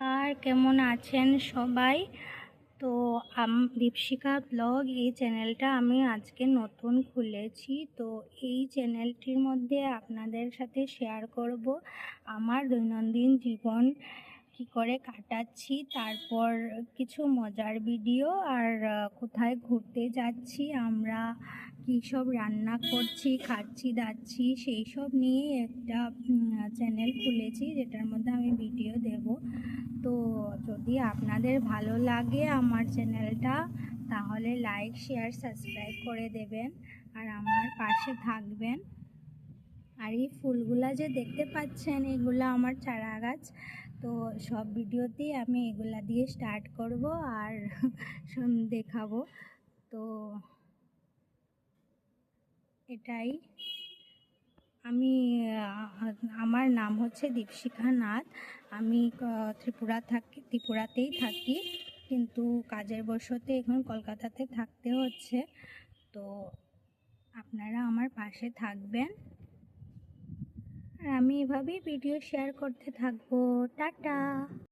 আর কেমন আছেন সবাই? তো দীপশিকা ব্লগ এই চ্যানেলটা আমি আজকে নতুন খুলেছি। তো এই চ্যানেলটির মধ্যে আপনাদের সাথে শেয়ার করব আমার দৈনন্দিন জীবন কি করে কাটাচ্ছি, তারপর কিছু মজার ভিডিও আর কোথায় ঘুরতে যাচ্ছি, আমরা কী সব রান্না করছি, খাচ্ছি, দাচ্ছি, সেই সব নিয়ে একটা চ্যানেল খুলেছি, যেটার মধ্যে আমি ভিডিও দেব। তো যদি আপনাদের ভালো লাগে আমার চ্যানেলটা তাহলে লাইক শেয়ার সাবস্ক্রাইব করে দেবেন আর আমার পাশে থাকবেন। আর এই ফুলগুলা যে দেখতে পাচ্ছেন, এগুলো আমার চারা গাছ তো সব ভিডিওতেই আমি এগুলা দিয়ে স্টার্ট করব আর দেখাবো। তো এটাই। আমি আমার নাম হচ্ছে দীপশিখা নাথ। আমি ত্রিপুরা থাকি, ত্রিপুরাতেই থাকি। কিন্তু কাজের বশতে এখন কলকাতাতে থাকতে হচ্ছে। তো আপনারা আমার পাশে থাকবেন। আমি এভাবেই ভিডিও শেয়ার করতে থাকব। টাটা।